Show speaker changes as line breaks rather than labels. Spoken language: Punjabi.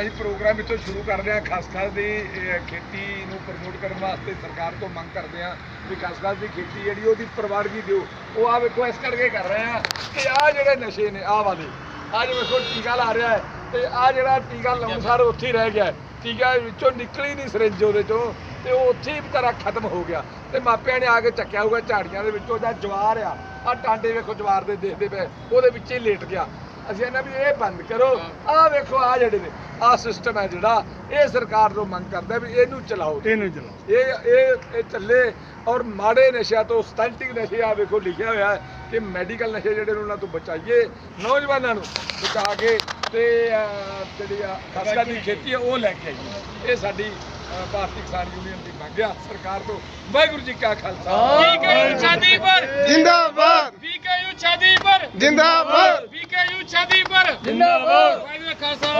ਅਸੀਂ ਪ੍ਰੋਗਰਾਮ ਇੱਥੋਂ ਸ਼ੁਰੂ ਕਰ ਰਹੇ ਹਾਂ ਖਸਖਸ ਦੀ ਖੇਤੀ ਨੂੰ ਪ੍ਰਮੋਟ ਕਰਨ ਵਾਸਤੇ ਸਰਕਾਰ ਤੋਂ ਮੰਗ ਕਰਦੇ ਹਾਂ ਵੀ ਖਸਖਸ ਦੀ ਖੇਤੀ ਜਿਹੜੀ ਉਹਦੀ ਪ੍ਰਵਾਨਗੀ ਦਿਓ। ਉਹ ਆ ਵੇਖੋ, ਇਸ ਕਰਕੇ ਕਰ ਰਹੇ ਹਾਂ ਕਿ ਆ ਜਿਹੜੇ ਨਸ਼ੇ ਨੇ ਆ ਵਾਲੇ ਅੱਜ ਵੇਖੋ ਟੀਕਾ ਲਾ ਰਿਹਾ ਹੈ ਤੇ ਆ ਜਿਹੜਾ ਟੀਕਾ ਲਾਉਣ ਸਾਰ ਉੱਥੇ ਹੀ ਰਹਿ ਗਿਆ ਟੀਕਾ ਵਿੱਚੋਂ ਨਿਕਲੀ ਨਹੀਂ ਸਿਰਿੰਜ ਉਹਦੇ ਚੋਂ ਤੇ ਉਹ ਉੱਥੇ ਹੀ ਵਿਚਾਰਾ ਖਤਮ ਹੋ ਗਿਆ। ਤੇ ਮਾਪਿਆਂ ਨੇ ਆ ਕੇ ਚੱਕਿਆ ਹੋਊਗਾ ਝਾੜੀਆਂ ਦੇ ਵਿੱਚੋਂ ਜਾਂ ਜਵਾਰ ਆ। ਆ ਟਾਂਡੇ ਵੇਖੋ ਜਵਾਰ ਦੇ ਦੇਖਦੇ ਪਏ, ਉਹਦੇ ਵਿੱਚ ਹੀ ਲੇਟ ਗਿਆ। ਅਸੀਂ ਇਹਨਾਂ ਵੀ ਇਹ ਬੰਦ ਕਰੋ। ਆਹ ਵੇਖੋ ਆ ਜਿਹੜੇ ਨੇ ਆ ਸਿਸਟਮ ਹੈ ਜਿਹੜਾ ਇਹ ਸਰਕਾਰ ਤੋਂ ਮੰਗ ਕਰਦਾ ਵੀ ਇਹਨੂੰ ਚਲਾਓ।
ਇਹਨੂੰ ਚਲਾਓ।
ਇਹ ਇਹ ਇਹ ਚੱਲੇ ਔਰ ਮਾੜੇ ਨਸ਼ਿਆਂ ਤੋਂ ਸਟੈਂਟਿੰਗ ਨਸ਼ੇ ਆ ਵੇਖੋ ਲਿਖਿਆ ਹੋਇਆ ਹੈ ਕਿ ਮੈਡੀਕਲ ਨਸ਼ੇ ਜਿਹੜੇ ਨੇ ਉਹਨਾਂ ਤੋਂ ਬਚਾਈਏ। ਨੌਜਵਾਨਾਂ ਨੂੰ ਬਚਾ ਕੇ ਤੇ ਜਿਹੜੀ ਆ ਖਸਕਾ ਦੀ ਖੇਤੀ ਹੈ ਉਹ ਲੈ ਕੇ ਆਈਏ। ਇਹ ਸਾਡੀ ਭਾਰਤੀ ਕਿਸਾਨ ਯੂਨੀਅਨ ਦੀ ਮੰਗ ਆ। ਸਰਕਾਰ ਤੋਂ ਵਾਹਿਗੁਰੂ ਜੀ ਕਾ ਖਾਲਸਾ।
ਪਰ
ਜਿੰਦਾਬਾਦ।
ਵੀਕੇਯੂ ਛਾਤੀ ਪਰ
ਜਿੰਦਾਬਾਦ।
ਵੀਕੇਯੂ ਛਾਤੀ ਪਰ
ਜਿੰਦਾਬਾਦ।
ਵਾਹਿਗੁਰੂ ਖਾਲਸਾ